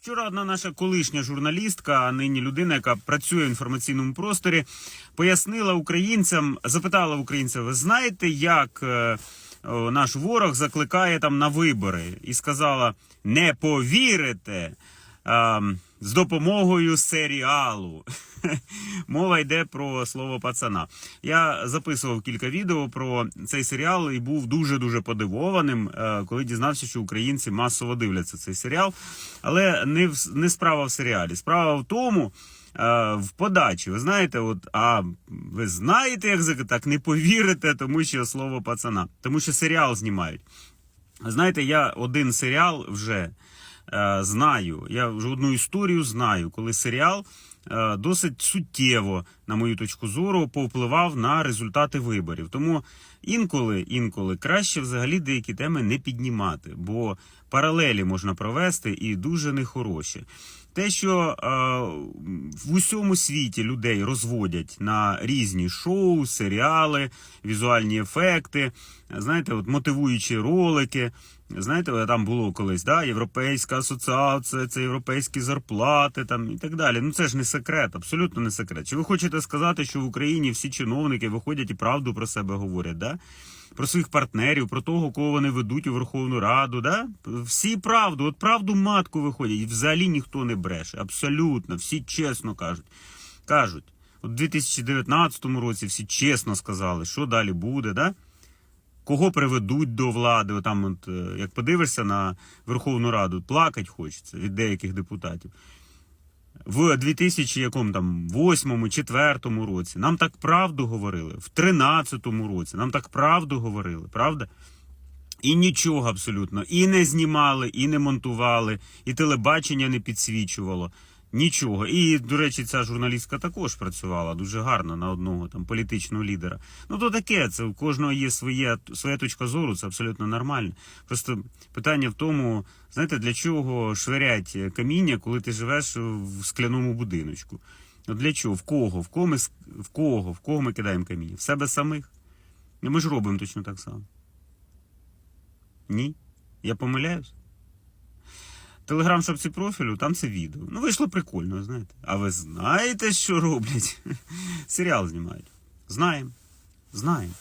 Вчора одна наша колишня журналістка, а нині людина, яка працює в інформаційному просторі, пояснила українцям, запитала українців: ви знаєте, як е, наш ворог закликає там на вибори, і сказала: не повірите. З допомогою серіалу. Мова йде про слово пацана. Я записував кілька відео про цей серіал і був дуже дуже подивованим, е, коли дізнався, що українці масово дивляться цей серіал. Але не в не справа в серіалі. Справа в тому. е, В подачі, ви знаєте, от а ви знаєте, як так не повірите, тому що слово пацана, тому що серіал знімають. Знаєте, я один серіал вже знаю. Я вже одну історію знаю, коли серіал е, досить суттєво, на мою точку зору, повпливав на результати виборів. Тому інколи, інколи краще взагалі деякі теми не піднімати, бо паралелі можна провести і дуже нехороші. Те, що е, в усьому світі людей розводять на різні шоу, серіали, візуальні ефекти, знаєте, от мотивуючі ролики. Знаєте, там було колись да, Європейська асоціація, це європейські зарплати там і так далі. Ну це ж не секрет, абсолютно не секрет. Чи ви хочете сказати, що в Україні всі чиновники виходять і правду про себе говорять? Да? Про своїх партнерів, про того, кого вони ведуть у Верховну Раду, да? Всі правду, от правду матку виходять, і взагалі ніхто не бреше. Абсолютно, всі чесно кажуть. Кажуть, у 2019 році всі чесно сказали, що далі буде, да? Кого приведуть до влади? Отам, от, е, як подивишся на Верховну Раду, плакать хочеться від деяких депутатів. В 2000 якому там 8 четвертому році нам так правду говорили, в 13-му році нам так правду говорили, правда? І нічого абсолютно. І не знімали, і не монтували, і телебачення не підсвічувало. Нічого. І, до речі, ця журналістка також працювала дуже гарно на одного там політичного лідера. Ну то таке, це у кожного є своє, своя точка зору, це абсолютно нормально. Просто питання в тому, знаєте, для чого швирять каміння, коли ти живеш в скляному будиночку? Ну для чого? В кого? В кого ми, в кого? В кого ми кидаємо каміння? В себе самих? Ми ж робимо точно так само. Ні? Я помиляюсь? Телеграм шапці профілю, там це відео. Ну, вийшло прикольно, знаєте. А ви знаєте, що роблять? Серіал знімають. Знаємо. Знаємо.